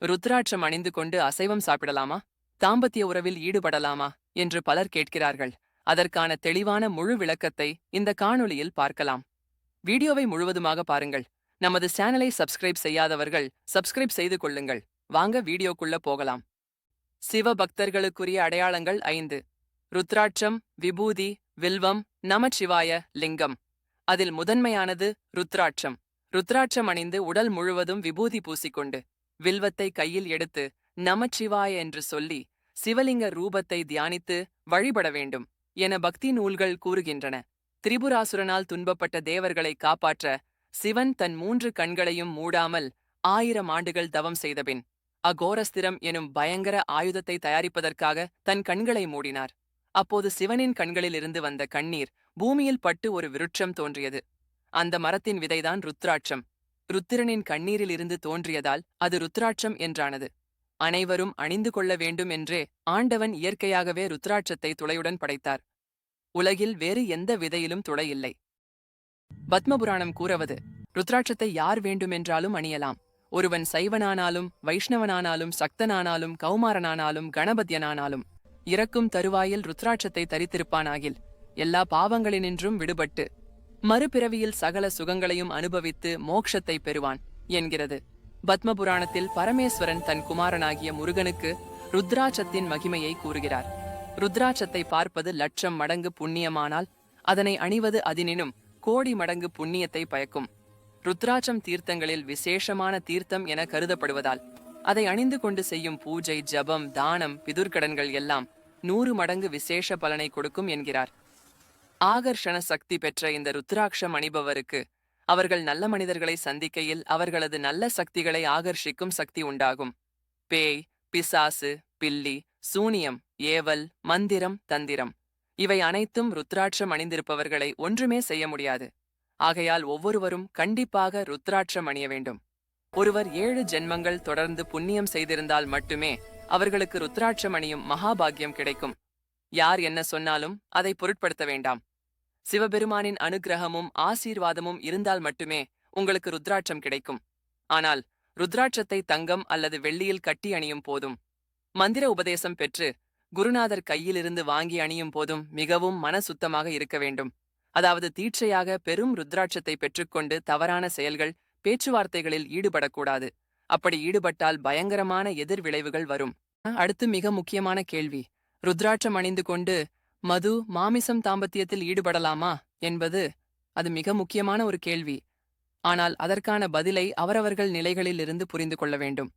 ருத்ராட்சம் அணிந்து கொண்டு அசைவம் சாப்பிடலாமா? தாம்பத்திய உறவில் ஈடுபடலாமா? என்று பலர் கேட்கிறார்கள். அதற்கான தெளிவான முழு விளக்கத்தை இந்த காணொளியில் பார்க்கலாம். வீடியோவை முழுவதுமாக பாருங்கள். நமது சேனலை சப்ஸ்கிரைப் செய்யாதவர்கள் சப்ஸ்கிரைப் செய்து கொள்ளுங்கள். வாங்க வீடியோக்குள்ள போகலாம். சிவ பக்தர்களுக்குரிய அடையாளங்கள் ஐந்து. ருத்ராட்சம் விபூதி வில்வம் நமச்சிவாய லிங்கம். அதில் முதன்மையானது ருத்ராட்சம். ருத்ராட்சம் அணிந்து உடல் முழுவதும் விபூதி பூசிக்கொண்டு வில்வத்தை கையில் எடுத்து நமச்சிவாய என்று சொல்லி சிவலிங்க ரூபத்தை தியானித்து வழிபட வேண்டும் என பக்தி நூல்கள் கூறுகின்றன. திரிபுராசுரனால் துன்பப்பட்ட தேவர்களை காப்பாற்ற சிவன் தன் மூன்று கண்களையும் மூடாமல் ஆயிரம் ஆண்டுகள் தவம் செய்தபின் அகோரஸ்திரம் எனும் பயங்கர ஆயுதத்தை தயாரிப்பதற்காக தன் கண்களை மூடினார். அப்போது சிவனின் கண்களிலிருந்து வந்த கண்ணீர் பூமியில் பட்டு ஒரு விருட்சம் தோன்றியது. அந்த மரத்தின் விதைதான் ருத்ராட்சம். ருத்திரனின் கண்ணீரில் இருந்து தோன்றியதால் அது ருத்ராட்சம் என்றானது. அனைவரும் அணிந்து கொள்ள வேண்டும் என்றே ஆண்டவன் இயற்கையாகவே ருத்ராட்சத்தை துளையுடன் படைத்தார். உலகில் வேறு எந்த விதையிலும் துளை இல்லை பத்மபுராணம் கூறவது ருத்ராட்சத்தை யார் வேண்டுமென்றாலும் அணியலாம். ஒருவன் சைவனானாலும் வைஷ்ணவனானாலும் சக்தனானாலும் கௌமாரனானாலும் கணபத்யனானாலும் இறக்கும் தருவாயில் ருத்ராட்சத்தை தரித்திருப்பானாகில் எல்லா பாவங்களினின்றும் விடுபட்டு மறுபிறவியில் சகல சுகங்களையும் அனுபவித்து மோக்ஷத்தை பெறுவான் என்கிறது. பத்மபுராணத்தில் பரமேஸ்வரன் தன் குமாரனாகிய முருகனுக்கு ருத்ராட்சத்தின் மகிமையை கூறுகிறார். ருத்ராட்சத்தை பார்ப்பது லட்சம் மடங்கு புண்ணியமானால் அதனை அணிவது அதினினும் கோடி மடங்கு புண்ணியத்தை பயக்கும். ருத்ராட்சம் தீர்த்தங்களில் விசேஷமான தீர்த்தம் என கருதப்படுவதால் அதை அணிந்து கொண்டு செய்யும் பூஜை ஜபம் தானம் பிதுர்கடன்கள் எல்லாம் நூறு மடங்கு விசேஷ பலனை கொடுக்கும் என்கிறார். ஆகர்ஷண சக்தி பெற்ற இந்த ருத்ராட்சம் அணிபவருக்கு அவர்கள் நல்ல மனிதர்களை சந்திக்கையில் அவர்களது நல்ல சக்திகளை ஆகர்ஷிக்கும் சக்தி உண்டாகும். பேய் பிசாசு பில்லி சூனியம் ஏவல் மந்திரம் தந்திரம் இவை அனைத்தும் ருத்ராட்சம் அணிந்திருப்பவர்களை ஒன்றுமே செய்ய முடியாது. ஆகையால் ஒவ்வொருவரும் கண்டிப்பாக ருத்ராட்சம் அணிய வேண்டும். ஒருவர் ஏழு ஜென்மங்கள் தொடர்ந்து புண்ணியம் செய்திருந்தால் மட்டுமே அவர்களுக்கு ருத்ராட்சம் அணியும் மகாபாகியம் கிடைக்கும். யார் என்ன சொன்னாலும் அதை பொருட்படுத்த வேண்டாம். சிவபெருமானின் அனுகிரகமும் ஆசீர்வாதமும் இருந்தால் மட்டுமே உங்களுக்கு ருத்ராட்சம் கிடைக்கும். ஆனால் ருத்ராட்சத்தை தங்கம் அல்லது வெள்ளியில் கட்டி அணியும் போதும் மந்திர உபதேசம் பெற்று குருநாதர் கையிலிருந்து வாங்கி அணியும் போதும் மிகவும் மன சுத்தமாக இருக்க வேண்டும். அதாவது தீட்சையாக பெரும் ருத்ராட்சத்தை பெற்றுக்கொண்டு தவறான செயல்கள் பேச்சுவார்த்தைகளில் ஈடுபடக்கூடாது. அப்படி ஈடுபட்டால் பயங்கரமான எதிர்விளைவுகள் வரும். அடுத்து மிக முக்கியமான கேள்வி. ருத்ராட்சம் அணிந்து கொண்டு மது மாமிசம் தாம்பத்தியத்தில் ஈடுபடலாமா? என்பது அது மிக முக்கியமான ஒரு கேள்வி. ஆனால் அதற்கான பதிலை அவரவர்கள் நிலைகளிலிருந்து புரிந்து கொள்ள வேண்டும்.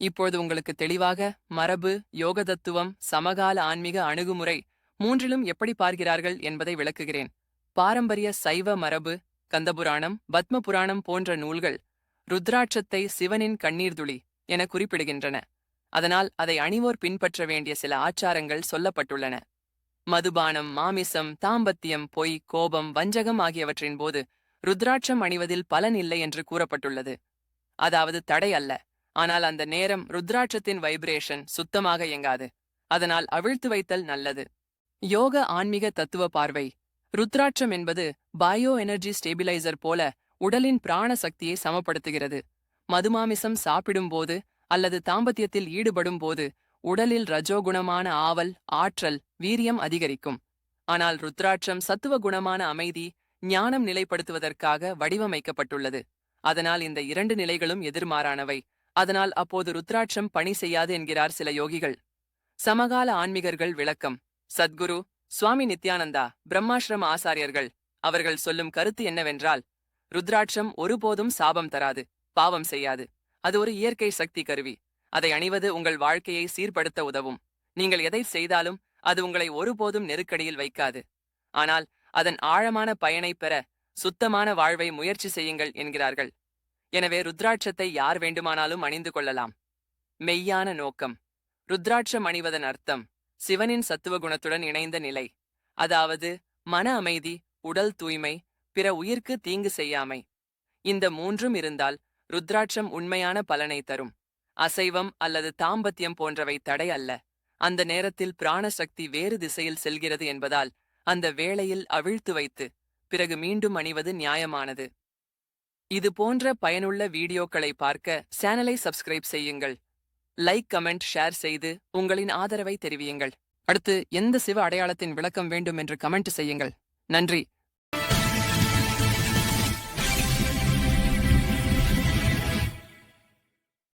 இப்பொழுது உங்களுக்கு தெளிவாக மரபு யோக தத்துவம் சமகால ஆன்மீக அணுகுமுறை மூன்றிலும் எப்படி பார்க்கிறார்கள் என்பதை விளக்குகிறேன். பாரம்பரிய சைவ மரபு கந்தபுராணம் பத்ம புராணம் போன்ற நூல்கள் ருத்ராட்சத்தை சிவனின் கண்ணீர்துளி என குறிப்பிடுகின்றன. அதனால் அதை அணிவோர் பின்பற்ற வேண்டிய சில ஆச்சாரங்கள் சொல்லப்பட்டுள்ளன. மதுபானம் மாமிசம் தாம்பத்தியம் பொய் கோபம் வஞ்சகம் ஆகியவற்றின் போது ருத்ராட்சம் அணிவதில் பலன் இல்லை என்று கூறப்பட்டுள்ளது. அதாவது தடை அல்ல. ஆனால் அந்த நேரம் ருத்ராட்சத்தின் வைப்ரேஷன் சுத்தமாக இயங்காது. அதனால் அவிழ்த்து வைத்தல் நல்லது. யோக ஆன்மீக தத்துவ பார்வை. ருத்ராட்சம் என்பது பயோ எனர்ஜி ஸ்டேபிளைசர் போல உடலின் பிராண சக்தியை சமப்படுத்துகிறது. மதுமாமிசம் சாப்பிடும்போது அல்லது தாம்பத்தியத்தில் ஈடுபடும் போது உடலில் ரஜோகுணமான ஆவல் ஆற்றல் வீரியம் அதிகரிக்கும். ஆனால் ருத்ராட்சம் சத்துவ குணமான அமைதி ஞானம் நிலைப்படுத்துவதற்காக வடிவமைக்கப்பட்டுள்ளது. அதனால் இந்த இரண்டு நிலைகளும் எதிர்மாறானவை. அதனால் அப்போது ருத்ராட்சம் பணி செய்யாது என்கிறார் சில யோகிகள். சமகால ஆன்மீகர்கள் விளக்கம். சத்குரு சுவாமி நித்யானந்தா பிரம்மாஸ்ரம ஆசாரியர்கள் அவர்கள் சொல்லும் கருத்து என்னவென்றால் ருத்ராட்சம் ஒருபோதும் சாபம் தராது பாவம் செய்யாது. அது ஒரு இயற்கை சக்தி கருவி. அதை அணிவது உங்கள் வாழ்க்கையை சீர்படுத்த உதவும். நீங்கள் எதை செய்தாலும் அது உங்களை ஒருபோதும் நெருக்கடியில் வைக்காது. ஆனால் அதன் ஆழமான பயனை பெற சுத்தமான வாழ்வை முயற்சி செய்யுங்கள் என்கிறார்கள். எனவே ருத்ராட்சத்தை யார் வேண்டுமானாலும் அணிந்து கொள்ளலாம். மெய்யான நோக்கம். ருத்ராட்சம் அணிவதன் அர்த்தம் சிவனின் சத்துவ குணத்துடன் இணைந்த நிலை. அதாவது மன அமைதி உடல் தூய்மை பிற உயிர்க்கு தீங்கு செய்யாமை. இந்த மூன்றும் இருந்தால் ருத்ராட்சம் உண்மையான பலனை தரும். அசைவம் அல்லது தாம்பத்தியம் போன்றவை தடை அல்ல. அந்த நேரத்தில் பிராணசக்தி வேறு திசையில் செல்கிறது என்பதால் அந்த வேளையில் அவிழ்த்து வைத்து பிறகு மீண்டும் அணிவது நியாயமானது. இது போன்ற பயனுள்ள வீடியோக்களை பார்க்க சேனலை சப்ஸ்கிரைப் செய்யுங்கள். லைக் கமெண்ட் ஷேர் செய்து உங்களின் ஆதரவை தெரிவியுங்கள். அடுத்து எந்த சிவ அடையாளத்தின் விளக்கம் வேண்டும் என்று கமெண்ட் செய்யுங்கள். நன்றி.